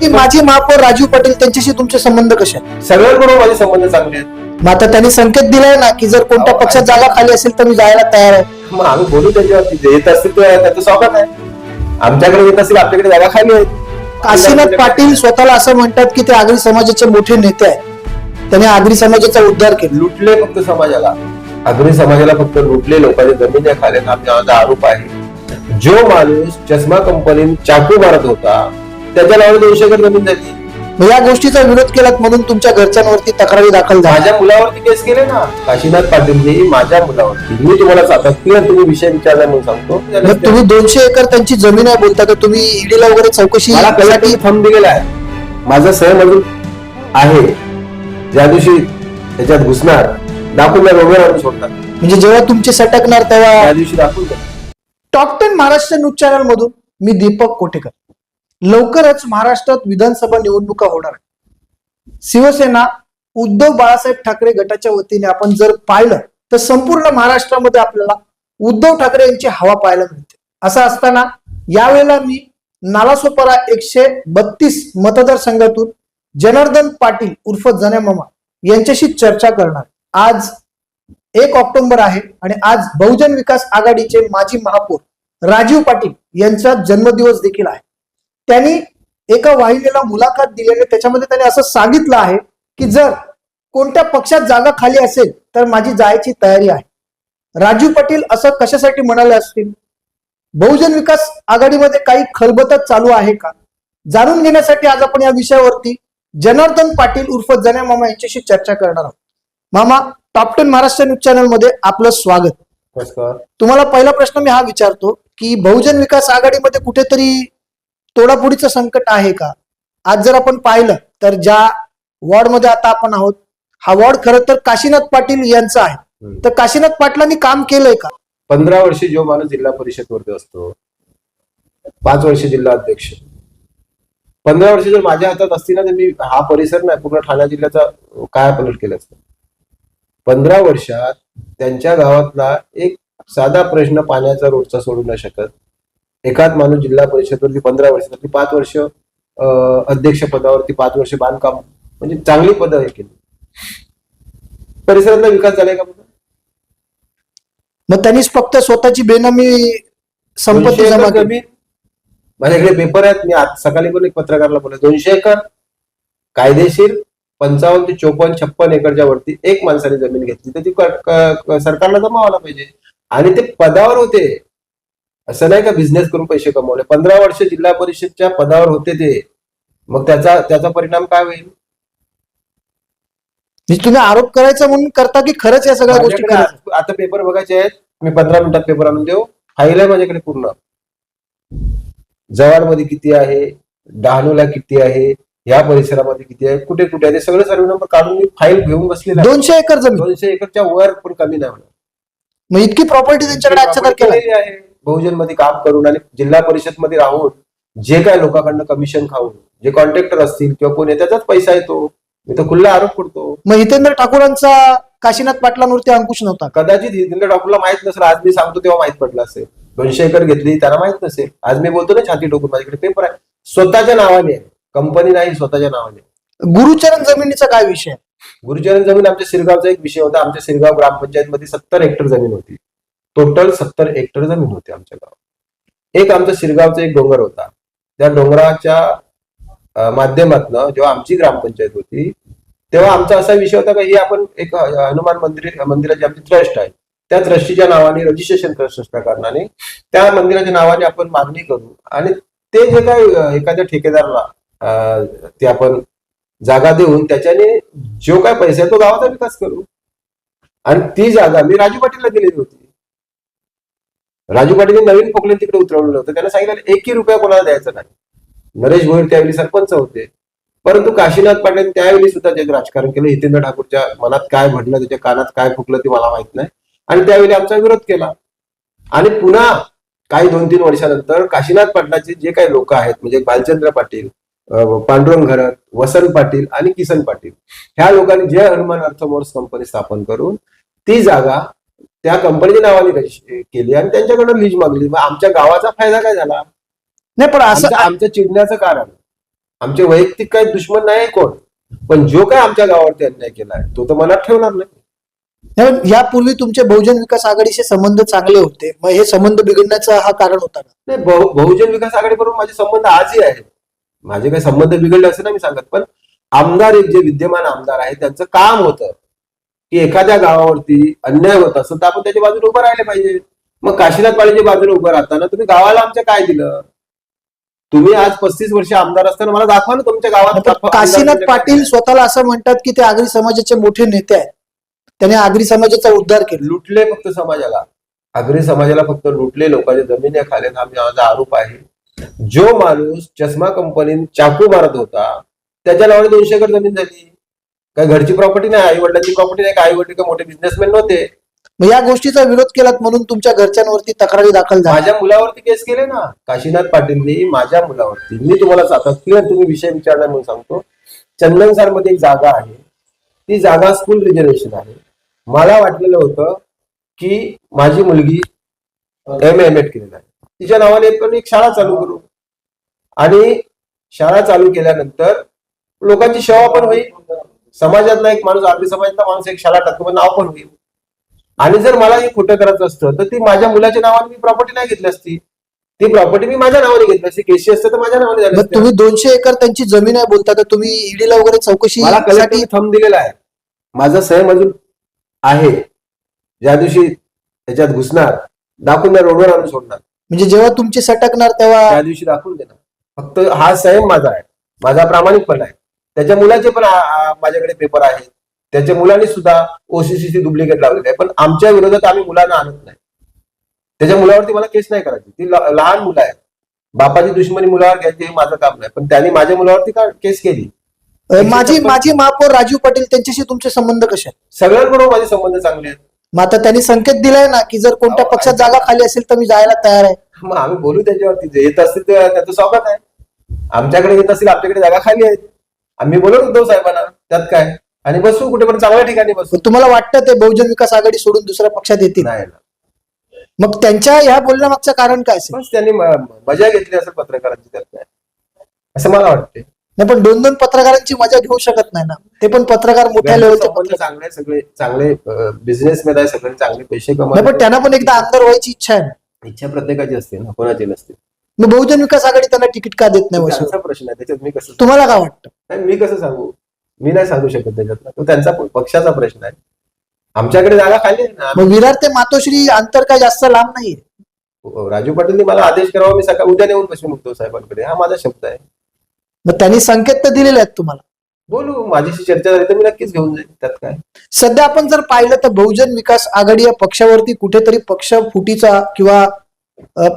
की माझी महापौर राजीव पाटील त्यांच्याशी तुमचे संबंध कसे आहेत? सगळ्यांबरोबर माझे संबंध चांगले आहेत. मग आता त्यांनी संकेत दिलाय ना की जर कोणत्या पक्षात जागा खाली असेल तर मी जायला तयार आहे. मग आम्ही बोलू त्याच्यावरती जे येत असतील ते त्याचं स्वागत आहे. आमच्याकडे येत असतील आपल्याकडे जागा खाली आहेत. काशीनाथ पाटील स्वतःला असं म्हणतात की ते आगरी समाजाचे मोठे नेते आहेत. त्यांनी आगरी समाजाचा उद्धार केला. लुटले फक्त समाजाला. अग्नी समाजाला फक्त लुटले लोकांच्या जमिनी खाले. आमच्या आरोप आहे. जो माणूस चष्मा कंपनीत चाकू मारत होता त्याच्या नावाने दोनशे एकर जमीन झाली मग या गोष्टीचा विरोध केलात म्हणून तुमच्या घरच्यांवरती तक्रारी दाखल झाल्या. माझ्या मुलावरती केस केले ना. काशीनाथ पाटीलनी माझ्या मुलावरती. मी तुम्हाला सातत्य तुम्ही विषय विचारला म्हणून सांगतो. मग तुम्ही दोनशे एकर त्यांची जमीन आहे बोलता तर तुम्ही ईडीला वगैरे चौकशी मला कशासाठी थंब दिलेला आहे. माझा सहमजूर आहे. ज्या दिवशी त्याच्यात घुसणार दाखवून द्या रोगर आणून सोडणार. म्हणजे जेव्हा तुमचे सटकणार तेव्हा त्या दिवशी दाखवून द्या. Top ten Maharashtra news channel मधून मी दीपक कोटेकर लवकरच महाराष्ट्रात विधानसभा निवडणुका होणार शिवसेना उद्धव बाळासाहेब ठाकरे गटाच्या वतीने आपण जर पाहिलं तर संपूर्ण महाराष्ट्रामध्ये आपल्याला उद्धव ठाकरे यांची हवा पाहायला मिळते. असं असताना यावेळेला मी नालासोपारा एकशे बत्तीस मतदारसंघातून जनार्दन पाटील उर्फ जनेमामा यांच्याशी चर्चा करणार. आज एक ऑक्टोबर आहे आणि आज बहुजन विकास आघाडीचे माजी महापौर राजीव पाटील यांचा जन्मदिवस देखील आहे. त्यांनी एका वाहिनीला मुलाखत दिलेली त्याच्यामध्ये त्यांनी असं सांगितलं आहे की जर कोणत्या पक्षात जागा खाली असेल तर माझी जायची तयारी आहे. राजीव पाटील असं कशासाठी म्हणाले असतील? बहुजन विकास आघाडीमध्ये काही खलबतच चालू आहे का? जाणून घेण्यासाठी आज आपण या विषयावरती जनार्दन पाटील उर्फ जन्या मामा यांच्याशी चर्चा करणार आहोत. मामा टॉप टेन महाराष्ट्र न्यूज चॅनलमध्ये आपलं स्वागत. नमस्कार. तुम्हाला पहिला प्रश्न मी हा विचारतो की बहुजन विकास आघाडीमध्ये कुठेतरी तोडाफोडीचं संकट आहे का? आज जर आपण पाहिलं तर ज्या वॉर्डमध्ये आता आपण आहोत हा वॉर्ड खरं तर काशीनाथ पाटील यांचा आहे. तर काशीनाथ पाटलांनी काम केलंय का? पंधरा वर्षी जो माणूस जिल्हा परिषद वरती असतो पाच वर्ष जिल्हा अध्यक्ष. पंधरा वर्ष जर माझ्या हातात असती ना तर मी हा परिसर नाही पूर्ण ठाणे जिल्ह्याचा काय पलट केलं असतं. पंधरा वर्षात त्यांच्या गावातला एक साधा प्रश्न पाण्याचा रोडचा सोडू नाही शकत. एखाद माणूस जिल्हा परिषदवरती पंधरा वर्ष ती पाच वर्ष अध्यक्ष पदावरती पाच वर्ष बांधकाम म्हणजे चांगली पदं हे केली. परिसरातला विकास झालाय का? मग त्यांनीच फक्त स्वतःची बेनामी संपत्ती जमा केली. माझ्याकडे पेपर आहेत मी आज सकाळी पण एक पत्रकारला बोललो दोनशे एकर कायदेशीर पंचावन्न ते चोपन्न छप्पन एकरच्या वरती एक माणसाने जमीन घेतली. तर ती सरकारला जमावायला पाहिजे. आणि ते पदावर होते. असं नाही का बिझनेस करून पैसे कमवले? पंधरा वर्ष जिल्हा परिषदच्या पदावर होते ते. मग त्याचा त्याचा परिणाम काय होईल? म्हणजे तुम्ही आरोप करायचा म्हणून करता की खरंच या सगळ्या गोष्टी माझ्याकडे करायच्या? आता पेपर बघायचे आहेत. मी पंधरा मिनिटात पेपर आणून देऊ. फाईल आहे माझ्याकडे पूर्ण. जवाडमध्ये किती आहे? डहाणूला किती आहे? या परिसरामध्ये किती आहे? कुठे कुठे आहे? ते सगळे सर्व नंबर काढून मी फाईल घेऊन बसलेला आहे. दोनशे एकर जमीन. दोनशे एकरच्या वर पण कमी नाही होणार. मग इतकी प्रॉपर्टी त्यांच्याकडे आजच्या तारखेला आहे. बहुजनमध्ये काम करून आणि जिल्हा परिषदमध्ये राहून जे काय लोकांकडनं कमिशन खाऊन जे कॉन्ट्रॅक्टर असतील किंवा कोणी त्याचाच पैसा येतो. मी तर खुल्ला आरोप करतो. मग हितेंद्र ठाकूरांचा काशीनाथ पाटलांवरती अंकुश नव्हता? कदाचित हिंद डॉक्टरला माहीत नसेल आज मी सांगतो तेव्हा माहीत पडलं असेल. दोनशे एकर घेतली त्यांना माहीत नसेल. आज मी बोलतो ना छाती ठोकून माझ्याकडे पेपर आहे. स्वतःच्या नावाने कंपनी नाही स्वतःच्या नावाने. गुरुचरण जमिनीचा काय विषय? गुरुचरण जमीन आमच्या सिरगावचा एक विषय होता. आमच्या सिरगाव ग्रामपंचायत मध्ये सत्तर हेक्टर जमीन होती. टोटल सत्तर हेक्टर जमीन होती आमच्या गावात. एक आमचा शिरगावचा एक डोंगर होता. त्या डोंगराच्या अं, माध्यमातनं जेव्हा आमची ग्रामपंचायत होती तेव्हा आमचा असा विषय होता का ही आपण एक हनुमान मंदिर मंदिराची आमची ट्रस्ट आहे. त्या ट्रस्टीच्या नावाने रजिस्ट्रेशन ट्रस्ट कारणाने त्या मंदिराच्या नावाने आपण मागणी करू. आणि ते जे काय एखाद्या ठेकेदाराला ते आपण जागा देऊन त्याच्याने जो काय पैसा आहे तो गावाचा विकास करू. आणि ती जागा मी राजू पाटीलला दिलेली होती. राजू पाटील नवीन पोकले तिकडे उतरवलं होतं त्यांना सांगितलं एकही रुपया कोणाला द्यायचा नाही. नरेश भोईर त्यावेळी सरपंच होते. परंतु काशीनाथ पाटील त्यावेळी सुद्धा जे राजकारण केलं हितेंद्र ठाकूरच्या मनात काय भडलं त्याच्या कानात काय फुकलं ते मला माहीत नाही. आणि त्यावेळी आमचा विरोध केला. आणि पुन्हा काही दोन तीन वर्षानंतर काशीनाथ पाटलाचे जे काही लोक आहेत म्हणजे बालचंद्र पाटील पांडुरंग घरत वसंत पाटील आणि किसन पाटील ह्या लोकांनी जय हनुमान अर्थमोर्स कंपनी स्थापन करून ती जागा त्या कंपनीच्या नावाने केली आणि त्यांच्याकडून लीज मागली. मग आमच्या गावाचा फायदा काय झाला? नाही पण असं आमचं आमचं चिडण्याचं कारण. आमचे वैयक्तिक काही दुश्मन नाही कोण. पण जो काय आमच्या गावावरती अन्याय केलाय तो तर मनात ठेवणार नाही. यापूर्वी तुमचे बहुजन विकास आघाडीचे संबंध चांगले होते. मग हे संबंध बिघडण्याचं हा कारण होता का नाही बहु- बहुजन विकास आघाडीबरोबर माझे संबंध आजही आहेत. माझे काही संबंध बिघडले असं नाही मी सांगत पण आमदार एक जे विद्यमान आमदार आहे त्यांचं काम होतं. की एखाद्या गावावरती अन्याय होत असेल तर आपण त्याच्या बाजूने उभं राहिले पाहिजे. मग काशीनाथ पाटीलच्या बाजूने उभं राहताना तुम्ही गावाला आमच्या काय दिलं? तुम्ही आज पस्तीस वर्ष आमदार असताना मला दाखवा ना तुमच्या गावात काशीनाथ म्हणजे पाटील स्वतःला असं म्हणतात की ते आगरी समाजाचे मोठे नेते आहेत. त्याने आगरी समाजाचा उद्धार केला. लुटले फक्त समाजाला. आगरी समाजाला फक्त लुटले लोकांच्या जमिनी खाले हा माझा आरोप आहे. जो माणूस चष्मा कंपनीत चाकू मारत होता त्याच्या नावाने दोनशे एकर जमीन झाली. काय घरची प्रॉपर्टी नाही आई वडिलांची प्रॉपर्टी नाही आई वडील काय मोठे बिझनेसमॅन नव्हते. मग या गोष्टीचा विरोध केलात म्हणून तुमच्या घरच्यांवरती तक्रारी दाखल झाल्या माझ्या मुलावरती केस केले ना. काशीनाथ पाटीलनी माझ्या मुलावरती. मी तुम्हाला आता क्लिअर तुम्ही विषय विचारला म्हणून सांगतो. चंदनसारमध्ये एक जागा आहे. ती जागा स्कूल रिजर्वेशन आहे. मला वाटलेलं होतं की माझी मुलगी एम एम एड केलेला आहे. तिच्या नावाने पण एक शाळा चालू करू. आणि शाळा चालू केल्यानंतर लोकांची सेवा पण होईल. समाजातला एक माणूस आगरी समाजातला माणूस एक शाळा टाकतो नाव पण होईल आणि जर मला हे खोटं करायचं असतं तर ती माझ्या मुलाच्या नावाने मी प्रॉपर्टी नाही घेतली असती. ती प्रॉपर्टी मी माझ्या नावाने घेतली असती. केसी असतं तर माझ्या नावाने झाली असती. तुम्ही दोनशे एकर त्यांची जमीन आहे बोलता तर तुम्ही ईडीला वगैरे चौकशी मला कलेक्टरने थंब दिलेला आहे. माझा सहम अजून आहे. ज्या दिवशी त्याच्यात घुसणार दाखवून द्या रोडवर आणून सोडणार. म्हणजे जेव्हा तुमची सटकणार तेव्हा त्या दिवशी दाखवून देणार. फक्त हा संयम माझा आहे. माझा प्रामाणिकपणा आहे. त्याच्या मुलाचे पण माझ्याकडे पेपर आहेत. त्याच्या मुलांनी सुद्धा ओसीसीची डुप्लिकेट लावलेली आहे पण आमच्या विरोधात आम्ही मुलांना आणत नाही. त्याच्या मुलावरती मला केस नाही करायची. ती लहान मुलं आहेत. बापाची दुश्मनी मुलावर घ्यायची हे माझं काम नाही. पण त्यांनी माझ्या मुलावरती का केस केली? माझी माझी महापौर राजू पाटील त्यांच्याशी तुमचे संबंध कसे आहेत? सगळ्यांबरोबर माझे संबंध चांगले आहेत. मग आता त्यांनी संकेत दिलाय ना की जर कोणत्या पक्षात. जागा खाली असेल तर मी जायला तयार आहे. मग आम्ही बोलू त्याच्यावरती. जे येत असतील ते त्याचं स्वागत आहे. आमच्याकडे येत असतील आपल्याकडे जागा खाली आहेत. आम्ही बोलत उद्धव साहेबांना त्यात काय? आणि बसू कुठे पण चांगल्या ठिकाणी बसू. तुम्हाला वाटतं ते बहुजन विकास आघाडी सोडून दुसऱ्या पक्षात येतील? नाही ना. मग त्यांच्या ह्या बोलण्यामागचं कारण काय असेल? बस त्यांनी म- मजा घेतली असेल पत्रकारांची त्यात काय? असं मला वाटते नाही पण दोन दोन पत्रकारांची मजा घेऊ शकत नाही ना. ते पण पत्रकार मोठ्या लेवलचे संबंध पत्रकार. चांगले सगळे चांगले बिझनेसमॅन आहे सगळे चांगले पैसे नाही पण त्यांना पण एकदा आमदार व्हायची इच्छा आहे ना. इच्छा प्रत्येकाची असते ना कोणाची नसते. मग बहुजन विकास आघाडी त्यांना तिकीट का देत नाही त्यांचा प्रश्न आहे त्याच्यात मी कसं तुम्हाला काय वाटतं? नाही, मी कसं सांगू? मी नाही सांगू शकत त्याच्यात तो त्यांचा प- पक्षाचा प्रश्न आहे. आमच्याकडे जागा खाली आहे ना. मग विरार ते मातोश्री अंतर काय जास्त लांब नाहीये? राजू पाटीलनी मला आदेश करावा मी सकाळ उद्या नेऊन बसून उद्धव साहेबांकडे. हा माझा शब्द आहे. मग त्यांनी संकेत तर दिलेले आहेत तुम्हाला. बोलू माझ्याशी चर्चा झाली तर मी नक्कीच घेऊन जाईल त्यात काय? सध्या आपण जर पाहिलं तर बहुजन विकास आघाडी या पक्षावरती कुठेतरी पक्ष फुटीचा किंवा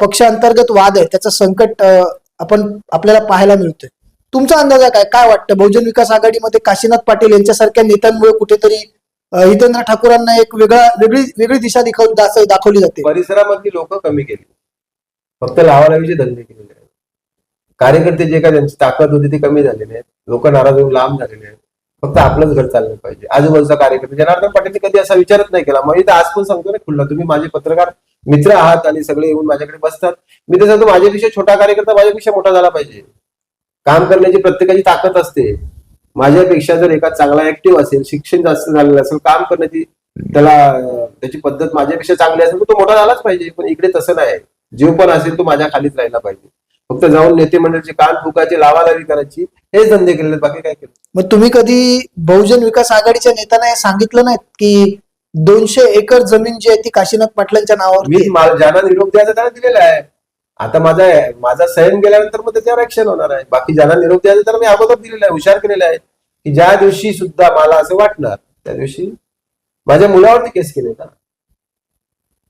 पक्षांतर्गत वाद आहे त्याचं संकट आपण आपल्याला पाहायला मिळतोय. तुमचा अंदाज काय? काय वाटतं? बहुजन विकास आघाडीमध्ये काशीनाथ पाटील यांच्यासारख्या नेत्यांमुळे कुठेतरी हितेंद्र ठाकूरांना एक वेगळा वेगळी वेगळी दिशा दिखाव दाखवली जाते. परिसरामधली लोक कमी केली. फक्त लावालावीचे धंदे केलेले आहेत. कार्यकर्ते जे काय त्यांची ताकद होती ती कमी झालेली आहेत. लोक नाराज होऊन लांब झालेले आहेत. फक्त आपलंच घर चाललं पाहिजे. आजूबाजूचा कार्यकर्ते. जनार्दन पाटीलने कधी असा विचारच नाही केला. मग इथं आज पण सांगतो ना खुल्ला तुम्ही माझे पत्रकार मित्र आहात आणि सगळे येऊन माझ्याकडे बसतात. मी तर सांगतो माझ्यापेक्षा छोटा कार्यकर्ता माझ्यापेक्षा मोठा झाला पाहिजे. काम करण्याची प्रत्येकाची ताकद असते. माझ्यापेक्षा जर एका चांगला ऍक्टिव्ह असेल शिक्षण जास्त झालेलं असेल काम करण्याची त्याला त्याची पद्धत माझ्यापेक्षा चांगली असेल तर तो मोठा झालाच पाहिजे. पण इकडे तसं नाही. जीव पण असेल तो माझ्या खालीच राहिला पाहिजे. फक्त जाऊन नेते मंडळाचे कान फुकायचे लावालावी करायची हेच धंदे केलेले बाकी काय केलं? मग तुम्ही कधी बहुजन विकास आघाडीच्या नेत्यांना हे सांगितलं नाहीत की दोनशे एकर जमीन जी आहे ती काशीनाथ पाटलांच्या नावावरती मी आहे? मा- ज्यांना निरोप द्यायचा त्यांना दिलेला आहे. आता माझा माझा संयम गेल्यानंतर मग त्याच्यावर ऍक्शन होणार आहे. बाकी ज्यांना निरोप द्यायचा तर मी अगोदर दिलेला आहे हुशार केलेला आहे. की ज्या दिवशी सुद्धा मला असं वाटणार त्या दिवशी माझ्या मुलावरती केस केले ना.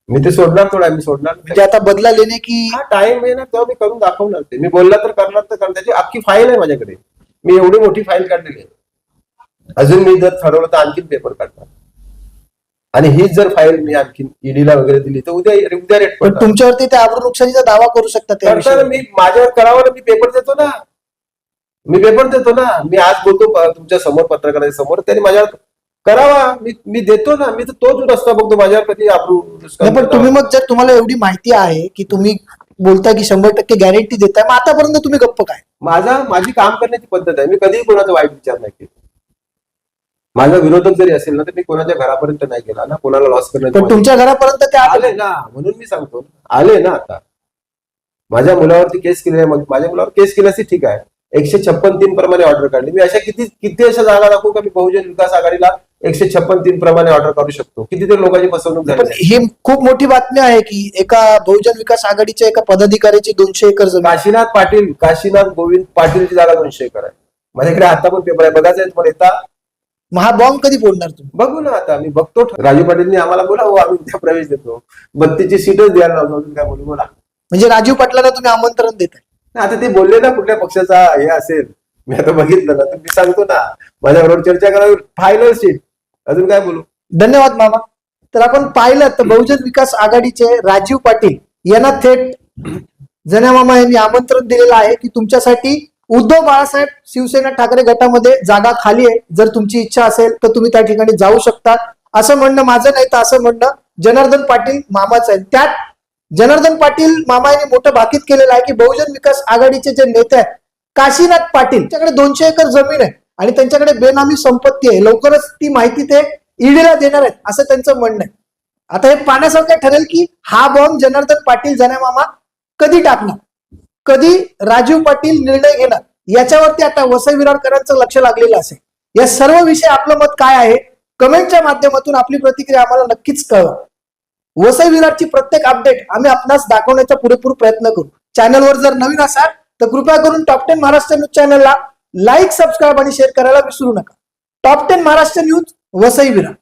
मी ते सोडणार थोडा मी सोडणार नाही. म्हणजे आता बदला लेणे की हा टाइम येणार तेव्हा मी करून दाखवणार ते. मी बोलला तर करणार तर करणार. त्याची अख्खी फाईल आहे माझ्याकडे. मी एवढी मोठी फाईल काढलेली आहे. अजून मी जर ठरवलं तर आणखीन पेपर काढणार. आणि हीच जर फाईल मी आणखीन ईडीला वगैरे दिली तर उद्या उद्या रेट पण पडणार. तुमच्यावरती ते आबरू नुकसानीचा दावा करू शकतात. मी माझ्यावर करावं ना मी पेपर देतो ना. मी पेपर देतो ना. मी आज बोलतो प- तुमच्यासमोर पत्रकारांच्या समोर त्यांनी माझ्यावर करावा. मी मी देतो ना. मी तर तोच रस्ता बघतो माझ्यावर कधी नाही पण तुम्ही मग जर तुम्हाला एवढी माहिती आहे की तुम्ही बोलता की शंभर टक्के गॅरंटी देताय मग आतापर्यंत तुम्ही गप्प काय? माझा माझी काम करण्याची पद्धत आहे. मी कधीही कोणाचा वाईट विचार नाही केला. माझा विरोधक जरी असेल ना तर मी कोणाच्या घरापर्यंत नाही गेला. ना कोणाला लॉस पण तुमच्या घरापर्यंत ते आले. आले ना म्हणून मी सांगतो. आले ना आता. माझ्या मुलावरती केस केली आहे. मग माझ्या मुलावर केस केली असती ठीक आहे. एकशे छप्पन तीन प्रमाणे ऑर्डर काढली. मी अशा किती किती अशा जागा दाखवू का मी बहुजन विकास आघाडीला एकशे छप्पन तीन प्रमाणे ऑर्डर काढू शकतो? कितीतरी लोकांची फसवणूक झाली पण आहे. ही खूप मोठी बातमी आहे की एका बहुजन विकास आघाडीच्या एका पदाधिकाऱ्याची दोनशे एकर जमीन काशीनाथ पाटील काशीनाथ गोविंद पाटीलची जागा दोनशे एकर आहे. माझ्याकडे आता पण पेपर आहे. बघायचं आहे तुम्हाला. येता मग हा बॉम्ब कधी फोडणार तुम्ही? बघू ना आता मी बघतो. राजू पाटीलनी आम्हाला बोला हो आम्ही उद्या प्रवेश देतो. बत्तीची सीटच द्यायला लावतो अजून काय बोलू बोला. म्हणजे राजीव पाटलांना तुम्ही आमंत्रण देताय. नाही, आता ते बोलले ना कुठल्या पक्षाचा हे असेल. मी आता बघितलं ना तर मी सांगतो ना. माझ्याबरोबर चर्चा करावी. फायनल सीट अजून काय बोलू? धन्यवाद मामा. तर आपण पाहिलं तर बहुजन विकास आघाडीचे राजीव पाटील यांना थेट जन्या मामा यांनी आमंत्रण दिलेलं आहे की तुमच्यासाठी उद्धव बाळासाहेब शिवसेना ठाकरे गटामध्ये जागा खाली आहे. जर तुमची इच्छा असेल तर तुम्ही त्या ठिकाणी जाऊ शकता. असं म्हणणं माझं नाही तर असं म्हणणं जनार्दन पाटील मामाचं आहे. त्यात जनार्दन पाटील मामा यांनी मोठं भाकीत केलेलं आहे की बहुजन विकास आघाडीचे जे नेते आहेत काशीनाथ पाटील त्यांच्याकडे दोनशे एकर जमीन आहे आणि त्यांच्याकडे बेनामी संपत्ती आहे. लवकरच ती माहिती ते ईडीला देणार आहेत असं त्यांचं म्हणणं आहे. आता हे पाहण्यासारखं ठरेल की हा बॉम्ब जनार्दन पाटील जन्या मामा कधी टाकणार? कधी राजीव पाटील निर्णय घेणार? याच्यावरती आता वसई विरारकरांचं लक्ष लागलेलं असेल. या सर्व विषय आपलं मत काय आहे? कमेंटच्या माध्यमातून आपली प्रतिक्रिया आम्हाला नक्कीच कळवा. वसई विरारची प्रत्येक अपडेट आम्ही आपणास दाखवण्याचा पुरेपूर प्रयत्न करू. चॅनलवर जर नवीन असाल तर कृपया करून टॉप टेन महाराष्ट्र न्यूज चॅनलला लाईक सबस्क्राईब आणि शेअर करायला विसरू नका. Top ten Maharashtra news Vasai Virar